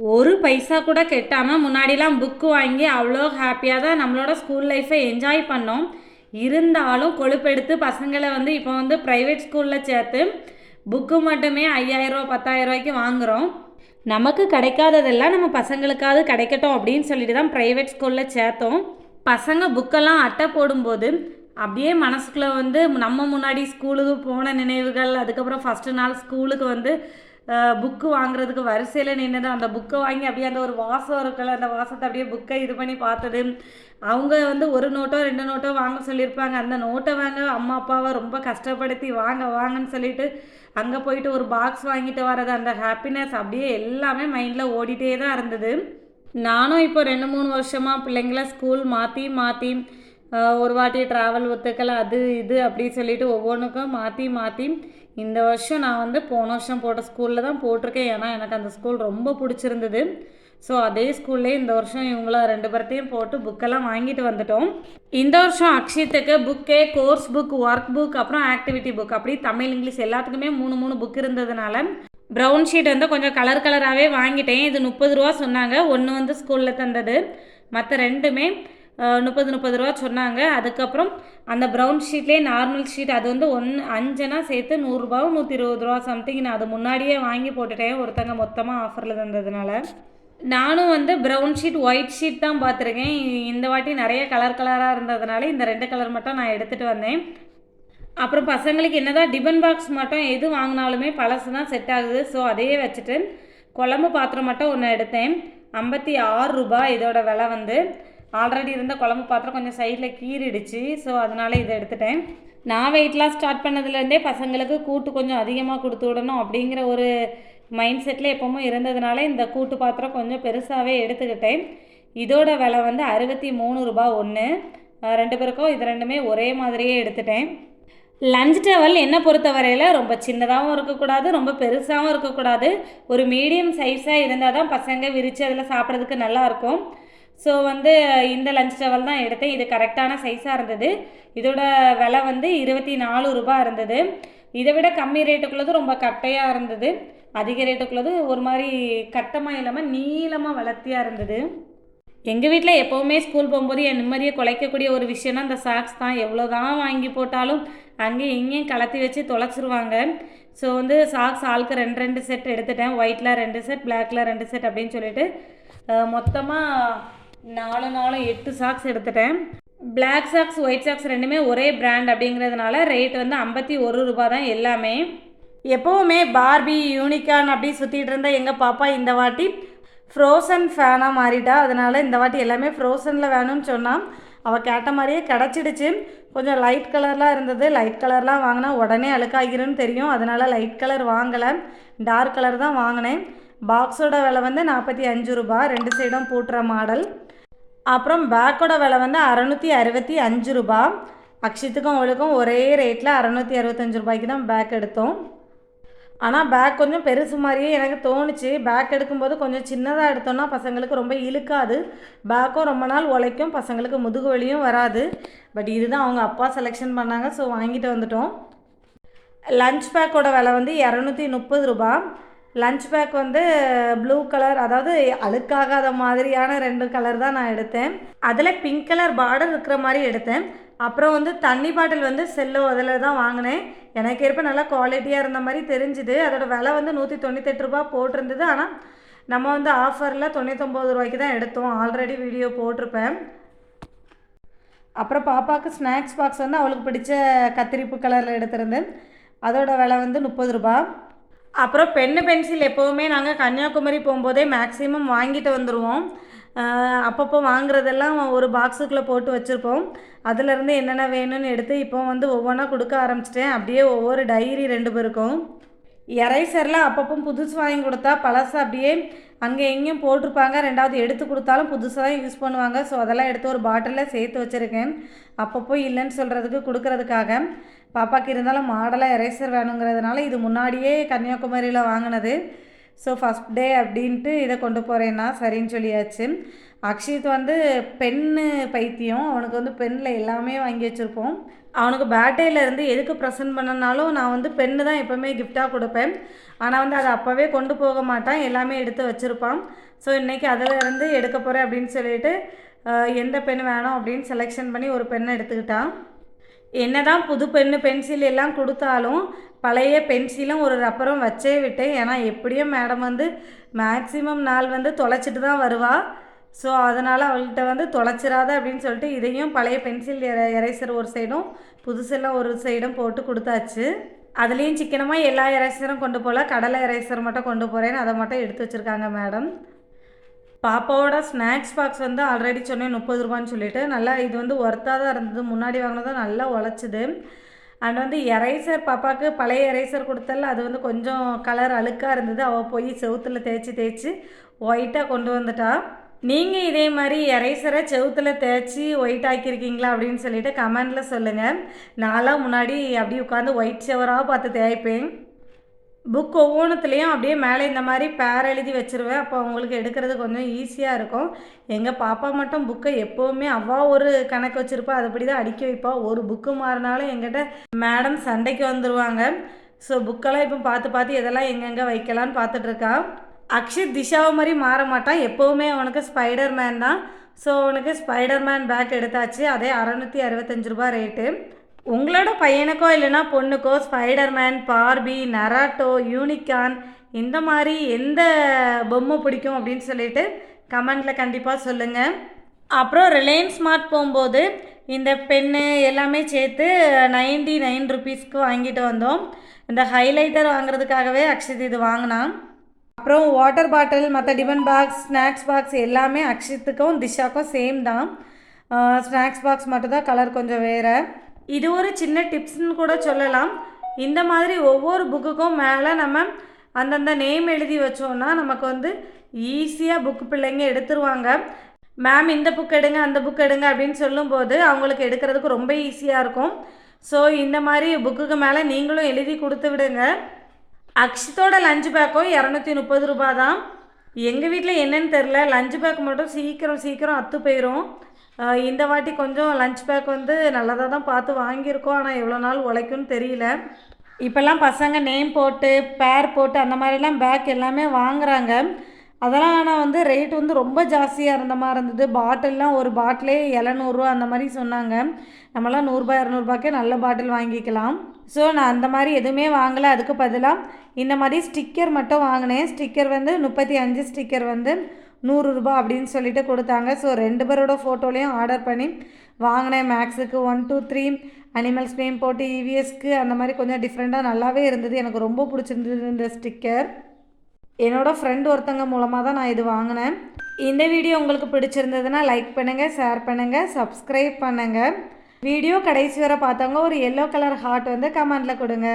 ஒரு பைசா கூட கெட்டாமல் முன்னாடிலாம் புக்கு வாங்கி அவ்வளோ ஹாப்பியாக தான் நம்மளோட ஸ்கூல் லைஃப்பை என்ஜாய் பண்ணோம். இருந்தாலும் கொழுப்பெடுத்து பசங்களை வந்து இப்போ வந்து ப்ரைவேட் ஸ்கூலில் சேர்த்து புக்கு மட்டுமே ஐயாயிரரூவா பத்தாயிரம் ரூபாய்க்கு வாங்குகிறோம் நமக்கு கிடைக்காததெல்லாம் நம்ம பசங்களுக்காவது கிடைக்கட்டும் அப்படின்னு சொல்லிட்டு தான் ப்ரைவேட் ஸ்கூலில் சேர்த்தோம். பசங்க புக்கெல்லாம் அட்டை போடும்போது அப்படியே மனசுக்குள்ளே வந்து நம்ம முன்னாடி ஸ்கூலுக்கு போன நினைவுகள் அதுக்கப்புறம் ஃபஸ்ட்டு நாள் ஸ்கூலுக்கு வந்து புக்கு வாங்குறதுக்கு வரிசையில் நின்றுது அந்த புக்கை வாங்கி அப்படியே அந்த ஒரு வாசம் இருக்குல்ல அந்த வாசத்தை அப்படியே புக்கை இது பண்ணி பார்த்தது. அவங்க வந்து ஒரு நோட்டோ ரெண்டு நோட்டோ வாங்க சொல்லியிருப்பாங்க. அந்த நோட்டை வாங்க அம்மா அப்பாவை ரொம்ப கஷ்டப்படுத்தி வாங்க வாங்கன்னு சொல்லிட்டு அங்கே போயிட்டு ஒரு பாக்ஸ் வாங்கிட்டு வர்றது. அந்த ஹாப்பினஸ் அப்படியே எல்லாமே மைண்டில் ஓடிட்டே தான் இருந்தது. நானும் இப்போ ரெண்டு மூணு வருஷமாக பிள்ளைங்கள ஸ்கூல் மாற்றி மாற்றி ஒரு வாட்டி ட்ராவல் ஒத்துக்கலை அது இது அப்படி சொல்லிட்டு ஒவ்வொன்றுக்கும் மாற்றி மாற்றி இந்த வருஷம் நான் வந்து போன வருஷம் போட்ட ஸ்கூலில் தான் போட்டிருக்கேன். ஏன்னா எனக்கு அந்த ஸ்கூல் ரொம்ப பிடிச்சிருந்தது. ஸோ அதே ஸ்கூல்லே இந்த வருஷம் இவங்களாம் ரெண்டு பேர்த்தையும் போட்டு புக்கெல்லாம் வாங்கிட்டு வந்துட்டோம். இந்த வருஷம் அக்ஷித்துக்கு புக்கே கோர்ஸ் புக் ஒர்க் புக் அப்புறம் ஆக்டிவிட்டி புக் அப்படி தமிழ் இங்கிலீஷ் எல்லாத்துக்குமே மூணு மூணு புக் இருந்ததுனால ப்ரௌன் ஷீட் வந்து கொஞ்சம் கலர் கலராகவே வாங்கிட்டேன். இது முப்பது ரூபா சொன்னாங்க. ஒன்று வந்து ஸ்கூலில் தந்தது. மற்ற ரெண்டுமே முப்பது முப்பது ரூபா சொன்னாங்க. அதுக்கப்புறம் அந்த ப்ரௌன் ஷீட்லேயே நார்மல் ஷீட் அது வந்து ஒன்று அஞ்சுனா சேர்த்து நூறுரூபாவும் நூற்றி இருபது ரூபா சம்திங் நான் அது முன்னாடியே வாங்கி போட்டுட்டேன். ஒருத்தங்க மொத்தமாக ஆஃபரில் தந்ததுனால. நானும் வந்து ப்ரௌன் ஷீட் ஒயிட் ஷீட் தான் பார்த்துருக்கேன். இந்த வாட்டி நிறைய கலர் கலராக இருந்ததுனால இந்த ரெண்டு கலர் மட்டும் நான் எடுத்துகிட்டு வந்தேன். அப்புறம் பசங்களுக்கு என்னதான் டிபன் பாக்ஸ் மட்டும் எது வாங்கினாலுமே பழசு தான் செட் ஆகுது. ஸோ அதையே வச்சுட்டு குழம்பு பாத்திரம் மட்டும் ஒன்று எடுத்தேன். ஐம்பத்தி ஆறு ரூபாய் இதோட விலை வந்து. ஆல்ரெடி இருந்த குழம்பு பாத்திரம் கொஞ்சம் சைடில் கீறிடுச்சு. ஸோ அதனால் இதை எடுத்துட்டேன். நான் வெயிட்லாம் ஸ்டார்ட் பண்ணதுலேருந்தே பசங்களுக்கு கூட்டு கொஞ்சம் அதிகமாக கொடுத்து விடணும் அப்படிங்கிற ஒரு மைண்ட் செட்டில் எப்பவும் இருந்ததுனால இந்த கூட்டு பாத்திரம் கொஞ்சம் பெருசாகவே எடுத்துக்கிட்டேன். இதோட விலை வந்து அறுபத்தி மூணு ரூபா ஒன்று ரெண்டு பேருக்கும் இது ரெண்டுமே ஒரே மாதிரியே எடுத்துட்டேன். லஞ்ச் டவல் என்னை பொறுத்த வரையில் ரொம்ப சின்னதாகவும் இருக்கக்கூடாது ரொம்ப பெருசாகவும் இருக்கக்கூடாது. ஒரு மீடியம் சைஸாக இருந்தால் தான் பசங்க விரித்து அதில் சாப்பிட்றதுக்கு நல்லாயிருக்கும் ஸோ வந்து இந்த லஞ்ச் டவல் தான் எடுத்தேன். இது கரெக்டான சைஸாக இருந்தது. இதோட விலை வந்து இருபத்தி நாலு ரூபா இருந்தது. இதை விட கம்மி ரேட்டுக்குள்ளது ரொம்ப கட்டையாக இருந்தது. அதிக ரேட்டுக்குள்ளது ஒரு மாதிரி கட்டமாக இல்லாமல் நீளமாக வளர்த்தியாக இருந்தது. எங்கள் வீட்டில் எப்போவுமே ஸ்கூல் போகும்போது என் நிம்மதியை குலைக்கக்கூடிய ஒரு விஷயம்னா இந்த சாக்ஸ் தான். எவ்வளோ தான் வாங்கி போட்டாலும் அங்கேயும் இங்கேயும் கலத்தி வச்சு தொலைச்சிருவாங்க. ஸோ வந்து சாக்ஸ் ஆளுக்கு ரெண்டு ரெண்டு செட் எடுத்துட்டேன். ஒயிட்டில் ரெண்டு செட் பிளாக்கில் ரெண்டு செட் அப்படின்னு சொல்லிட்டு மொத்தமாக நாலு நாலு எட்டு சாக்ஸ் எடுத்துட்டேன். பிளாக் சாக்ஸ் ஒயிட் சாக்ஸ் ரெண்டுமே ஒரே பிராண்ட் அப்படிங்கிறதுனால ரேட் வந்து ஐம்பத்தி ஒரு ரூபா தான் எல்லாமே. எப்போவுமே பார்பி யூனிகார்ன் அப்படி சுற்றிட்டு இருந்த எங்கள் பாப்பா இந்த வாட்டி ஃப்ரோசன் ஃபேனாக மாறிட்டா. அதனால் இந்த வாட்டி எல்லாமே ஃப்ரோசனில் வேணும்னு சொன்னால் அவள் கேட்ட மாதிரியே கிடச்சிடுச்சு. கொஞ்சம் லைட் கலர்லாம் இருந்தது. லைட் கலர்லாம் வாங்கினா உடனே அழுக்காகிரும்னு தெரியும். அதனால் லைட் கலர் வாங்கலை. டார்க் கலர் தான் வாங்கினேன். பாக்ஸோட விலை வந்து நாற்பத்தி அஞ்சு ரூபா ரெண்டு சைடும் பூட்டுற மாடல் அப்புறம் பேக்கோட விலை வந்து அறநூற்றி அறுபத்தி அஞ்சு ரூபா. அக்ஷித்துக்கும் அவளுக்கும் ஒரே ரேட்டில் அறநூற்றி அறுபத்தஞ்சு ரூபாய்க்கு தான் பேக் எடுத்தோம். ஆனால் பேக் கொஞ்சம் பெருசு மாதிரியே எனக்கு தோணுச்சு. பேக் எடுக்கும்போது கொஞ்சம் சின்னதாக எடுத்தோன்னா பசங்களுக்கு ரொம்ப இழுக்காது. பேக்கும் ரொம்ப நாள் உழைக்கும் பசங்களுக்கு முதுகு வலியும் வராது. பட் இதுதான் அவங்க அப்பா செலெக்ஷன் பண்ணாங்க ஸோ வாங்கிட்டு வந்துட்டோம். லஞ்ச் பேக்கோட விலை வந்து இரநூத்தி முப்பது ரூபா. லஞ்ச் பேக் வந்து ப்ளூ கலர் அதாவது அழுக்காகாத மாதிரியான ரெண்டு கலர் தான் நான் எடுத்தேன். அதில் பிங்க் கலர் பார்டர் இருக்கிற மாதிரி எடுத்தேன். அப்புறம் வந்து தண்ணி பாட்டில் வந்து செல்லோ அதில் தான் வாங்கினேன். எனக்கு ஏற்ப நல்லா குவாலிட்டியாக இருந்த மாதிரி தெரிஞ்சுது. அதோடய விலை வந்து நூற்றி தொண்ணூத்தெட்டு ரூபா போட்டிருந்தது. ஆனால் நம்ம வந்து ஆஃபரில் தொண்ணூத்தொம்பது ரூபாய்க்கு தான் எடுத்தோம். ஆல்ரெடி வீடியோ போட்டிருப்பேன். அப்புறம் பாப்பாவுக்கு ஸ்நாக்ஸ் பாக்ஸ் வந்து அவளுக்கு பிடிச்ச கத்திரிப்பு கலரில் எடுத்திருந்தேன். அதோடய விலை வந்து முப்பது ரூபா. அப்புறம் பென்னு பென்சில் எப்போவுமே நாங்கள் கன்னியாகுமரி போகும்போதே மேக்ஸிமம் வாங்கிட்டு வந்துடுவோம் அப்பப்போ வாங்குறதெல்லாம் ஒரு பாக்ஸுக்குள்ளே போட்டு வச்சுருப்போம். அதுலேருந்து என்னென்ன வேணும்னு எடுத்து இப்போ வந்து ஒவ்வொன்றா கொடுக்க ஆரம்பிச்சிட்டேன். அப்படியே ஒவ்வொரு டைரி ரெண்டு பேருக்கும். எரைசரில் அப்பப்போ புதுசு வாங்கி கொடுத்தா பழசு அப்படியே அங்கே எங்கேயும் போட்டிருப்பாங்க. ரெண்டாவது எடுத்து கொடுத்தாலும் புதுசாக தான் யூஸ் பண்ணுவாங்க. ஸோ அதெல்லாம் எடுத்து ஒரு பாட்டிலில் சேர்த்து வச்சுருக்கேன். அப்பப்போ இல்லைன்னு சொல்கிறதுக்கு கொடுக்கறதுக்காக. பாப்பாவுக்கு இருந்தாலும் மாடலாக எரேசர் வேணுங்கிறதுனால இது முன்னாடியே கன்னியாகுமரியில் வாங்கினது. ஸோ ஃபஸ்ட் டே அப்படின்ட்டு இதை கொண்டு போகிறேன்னா சரின்னு சொல்லியாச்சு. அக்ஷித் வந்து பென்னு பைத்தியம். அவனுக்கு வந்து பெண்ணில் எல்லாமே வாங்கி வச்சுருப்போம். அவனுக்கு பேர்டேலேருந்து எதுக்கு ப்ரெசென்ட் பண்ணனாலும் நான் வந்து பென்னு தான் எப்போவுமே கிஃப்டாக கொடுப்பேன். ஆனால் வந்து அதை அப்போவே கொண்டு போக மாட்டான். எல்லாமே எடுத்து வச்சுருப்பான். ஸோ இன்றைக்கி அதில் இருந்து எடுக்க போகிறேன் அப்படின்னு சொல்லிட்டு எந்த பென் வேணும் அப்படின்னு செலெக்ஷன் பண்ணி ஒரு பெண்ணை எடுத்துக்கிட்டான். என்னதான் புது பெண்ணு பென்சில் எல்லாம் கொடுத்தாலும் பழைய பென்சிலும் ஒரு ரப்பரும் வச்சே விட்டேன். ஏன்னா எப்படியும் மேடம் வந்து மேக்ஸிமம் நாள் வந்து தொலைச்சிட்டு தான் வருவா. ஸோ அதனால் அவள்கிட்ட வந்து தொலைச்சிராத அப்படின்னு சொல்லிட்டு இதையும் பழைய பென்சில் எரேசர் ஒரு சைடும் புதுசெல்லாம் ஒரு சைடும் போட்டு கொடுத்தாச்சு. அதுலேயும் சிக்கனமாக எல்லா எரேசரும் கொண்டு போகல கடலை எரேசர் மட்டும் கொண்டு போகிறேன்னு அதை மட்டும் எடுத்து வச்சுருக்காங்க மேடம். பாப்பாவோட ஸ்நாக்ஸ் பாக்ஸ் வந்து ஆல்ரெடி சொன்னேன் முப்பது ரூபான்னு சொல்லிட்டு. நல்லா இது வந்து ஒர்த்தாக தான் இருந்தது. முன்னாடி வாங்கினதும் நல்லா உழைச்சிது. அண்ட் வந்து எரேசர் பாப்பாவுக்கு பழைய எரேசர் கொடுத்தல அது வந்து கொஞ்சம் கலர் அழுக்காக இருந்தது. அவள் போய் செவுத்தில் தேய்ச்சி தேய்ச்சி ஒயிட்டாக கொண்டு வந்துட்டா. நீங்கள் இதே மாதிரி எரேசரை செவுத்தில் தேய்ச்சி ஒயிட் ஆக்கியிருக்கீங்களா அப்படின்னு சொல்லிட்டு கமெண்டில் சொல்லுங்கள் நான்லாம் முன்னாடி அப்படியே உட்காந்து ஒயிட் செவராக பார்த்து தேய்ப்பேன். புக் ஒவ்வொன்றுத்துலேயும் அப்படியே மேலே இந்த மாதிரி பேர் எழுதி வச்சிருவேன். அப்போ அவங்களுக்கு எடுக்கிறது கொஞ்சம் ஈஸியாக இருக்கும். எங்கள் பாப்பா மட்டும் புக்கை எப்போவுமே அவா ஒரு கணக்கு வச்சுருப்பா. அதுபடி தான் அடிக்க வைப்பா. ஒரு புக்கு மாறினாலும் எங்கிட்ட மேடம் சண்டைக்கு வந்துடுவாங்க ஸோ புக்கெல்லாம் இப்போ பார்த்து பார்த்து எதெல்லாம் எங்கெங்கே வைக்கலான்னு பார்த்துட்ருக்கா அக்ஷித் திஷாவை மாதிரி மாற மாட்டான். எப்போவுமே அவனுக்கு ஸ்பைடர் மேன் தான். ஸோ அவனுக்கு ஸ்பைடர் மேன் பேக் எடுத்தாச்சு. அதே அறநூற்றி அறுபத்தஞ்சு ரூபா ரேட்டு உங்களோட பையனுக்கோ இல்லைன்னா பொண்ணுக்கோ ஸ்பைடர்மேன் பார்பி நராட்டோ யூனிகான் இந்த மாதிரி எந்த பொம்மை பிடிக்கும் அப்படின்னு சொல்லிட்டு கமெண்டில் கண்டிப்பாக சொல்லுங்கள் அப்புறம் ரிலையன்ஸ் ஸ்மார்ட் போகும்போது இந்த பென்னு எல்லாமே சேர்த்து நைன்டி நைன் ருபீஸ்க்கு வாங்கிட்டு வந்தோம். இந்த ஹைலைட்டர் வாங்குறதுக்காகவே அக்ஷித் இது வாங்கினான். அப்புறம் வாட்டர் பாட்டில் மற்ற டிபன் பாக்ஸ் ஸ்நாக்ஸ் பாக்ஸ் எல்லாமே அக்ஷித்துக்கும் திஷாக்கும் சேம் தான். ஸ்நாக்ஸ் பாக்ஸ் மட்டும்தான் கலர் கொஞ்சம் வேறு. இது ஒரு சின்ன டிப்ஸ்னு கூட சொல்லலாம். இந்த மாதிரி ஒவ்வொரு புக்குக்கும் மேலே நம்ம அந்தந்த நேம் எழுதி வச்சோன்னா நமக்கு வந்து ஈஸியாக புக்கு பிள்ளைங்க எடுத்துருவாங்க. மேம் இந்த புக் எடுங்க அந்த புக் எடுங்க அப்படின்னு சொல்லும்போது அவங்களுக்கு எடுக்கிறதுக்கு ரொம்ப ஈஸியாக இருக்கும். ஸோ இந்த மாதிரி புக்குக்கு மேலே நீங்களும் எழுதி கொடுத்து விடுங்க. அக்ஷித்தோட லஞ்ச் பேக்கும் இரநூத்தி முப்பது ரூபா தான். எங்கள் வீட்டில் என்னன்னு தெரில லஞ்ச் பேக் மட்டும் சீக்கிரம் சீக்கிரம் அத்து போயிடும் இந்த வாட்டி கொஞ்சம் லஞ்ச் பேக் வந்து நல்லதாக தான் பார்த்து வாங்கியிருக்கோம். ஆனால் எவ்வளோ நாள் உழைக்கும்னு தெரியல. இப்போல்லாம் பசங்க நேம் போட்டு பேர் போட்டு அந்த மாதிரிலாம் பேக் எல்லாமே வாங்குறாங்க. அதெல்லாம் ஆனால் வந்து ரேட் வந்து ரொம்ப ஜாஸ்தியாக இருந்த மாதிரி இருந்தது. பாட்டில்லாம் ஒரு பாட்டிலே எழுநூறுவா அந்த மாதிரி சொன்னாங்க. நம்மளாம் நூறுரூபா இரநூறுபாக்கே நல்ல பாட்டில் வாங்கிக்கலாம். ஸோ நான் அந்த மாதிரி எதுவுமே வாங்கலை. அதுக்கு பதிலாக இந்த மாதிரி ஸ்டிக்கர் மட்டும் வாங்கினேன். ஸ்டிக்கர் வந்து முப்பத்தி அஞ்சு ஸ்டிக்கர் வந்து நூறுரூபா அப்படின்னு சொல்லிட்டு கொடுத்தாங்க. ஸோ ரெண்டு பேரோட ஃபோட்டோலையும் ஆர்டர் பண்ணி வாங்கினேன். மேக்ஸுக்கு one two three animals name போட்டு இவிஎஸ்க்கு அந்த மாதிரி கொஞ்சம் டிஃப்ரெண்ட்டாக நல்லாவே இருந்தது. எனக்கு ரொம்ப பிடிச்சிருந்தது இந்த ஸ்டிக்கர் என்னோடய ஃப்ரெண்ட் ஒருத்தங்க மூலமாக தான் நான் இது வாங்கினேன். இந்த வீடியோ உங்களுக்கு பிடிச்சிருந்ததுன்னா லைக் பண்ணுங்கள் ஷேர் பண்ணுங்கள் சப்ஸ்கிரைப் பண்ணுங்கள் வீடியோ கடைசி வரை பார்த்தவங்க ஒரு எல்லோ கலர் ஹார்ட் வந்து கமெண்டில் கொடுங்க.